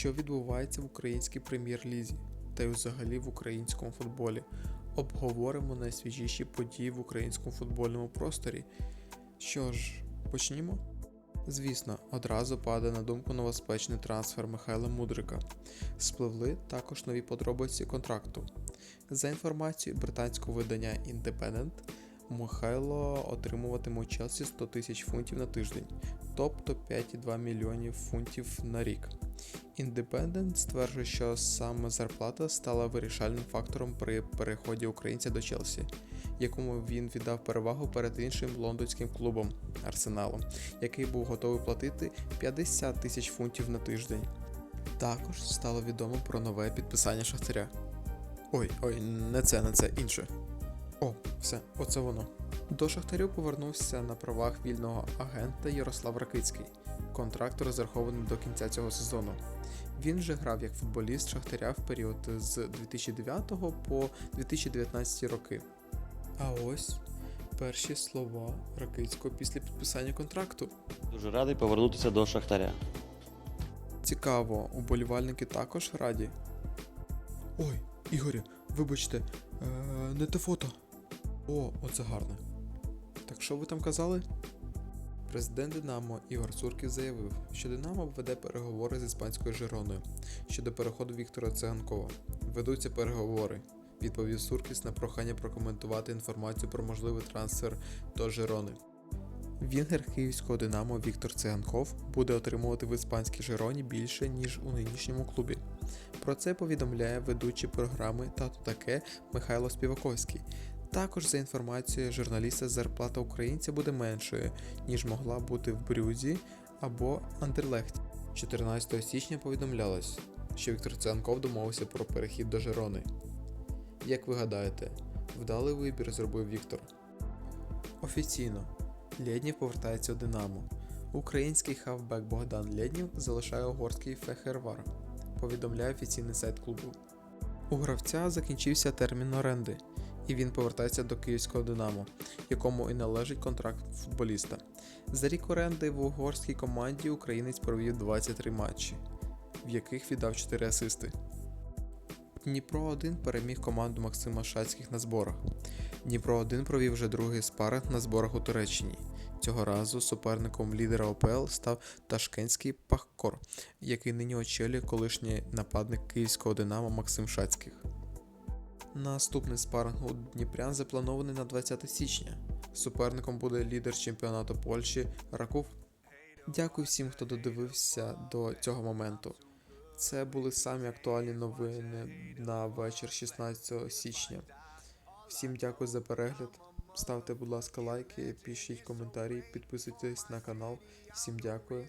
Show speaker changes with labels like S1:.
S1: що відбувається в українській прем'єр-лізі та й взагалі в українському футболі. Обговоримо найсвіжіші події в українському футбольному просторі. Що ж, почнімо? Звісно, одразу падає на думку новоспечний трансфер Михайла Мудрика. Спливли також нові подробиці контракту. За інформацією британського видання Independent, Михайло отримуватиме у Челсі 100 тисяч фунтів на тиждень, тобто 5,2 мільйонів фунтів на рік. Independent стверджує, що саме зарплата стала вирішальним фактором при переході українця до Челсі, якому він віддав перевагу перед іншим лондонським клубом Арсеналом, який був готовий платити 50 тисяч фунтів на тиждень. Також стало відомо про нове підписання Шахтаря. Ой, ой, не це, не це, інше. О, все, оце воно. До Шахтарю повернувся на правах вільного агента Ярослав Ракицький. Контракт розрахований до кінця цього сезону. Він вже грав як футболіст Шахтаря в період з 2009 по 2019 роки. А ось перші слова Ракицького після підписання контракту.
S2: Дуже радий повернутися до Шахтаря.
S1: Цікаво, уболівальники також раді. Ой, Ігорю, вибачте, е, не те фото. О, оце гарне. Так що ви там казали? Президент Динамо Ігор Цурків заявив, що Динамо веде переговори з іспанською Жироною щодо переходу Віктора Циганкова. Ведуться переговори, відповів Суркіс на прохання прокоментувати інформацію про можливий трансфер до Жирони. Вінгер київського Динамо Віктор Циганков буде отримувати в іспанській Жироні більше, ніж у нинішньому клубі. Про це повідомляє ведучий програми Тато таке Михайло Співаковський. Також за інформацією журналіста зарплата українця буде меншою, ніж могла бути в Брюзі або Андерлехті. 14 січня повідомлялось, що Віктор Циганков домовився про перехід до Жирони. Як ви гадаєте, вдалий вибір зробив Віктор? Офіційно Лєднів повертається у Динамо. Український хавбек Богдан Лєднів залишає угорський Фехервар, повідомляє офіційний сайт клубу. У гравця закінчився термін оренди, і він повертається до київського Динамо, якому і належить контракт футболіста. За рік оренди в угорській команді українець провів 23 матчі, в яких віддав 4 асисти. Дніпро 1 переміг команду Максима Шацьких на зборах. Дніпро 1 провів вже другий спаринг на зборах у Туреччині. Цього разу суперником лідера ОПЛ став Ташкентський Пахкор, який нині очолює колишній нападник київського Динамо Максим Шацьких. Наступний спаринг у Дніпрян запланований на 20 січня. Суперником буде лідер чемпіонату Польщі Раков. Дякую всім, хто додивився до цього моменту. Це були самі актуальні новини на вечір 16 січня. Всім дякую за перегляд. Ставте, будь ласка, лайки, пишіть коментарі, підписуйтесь на канал. Всім дякую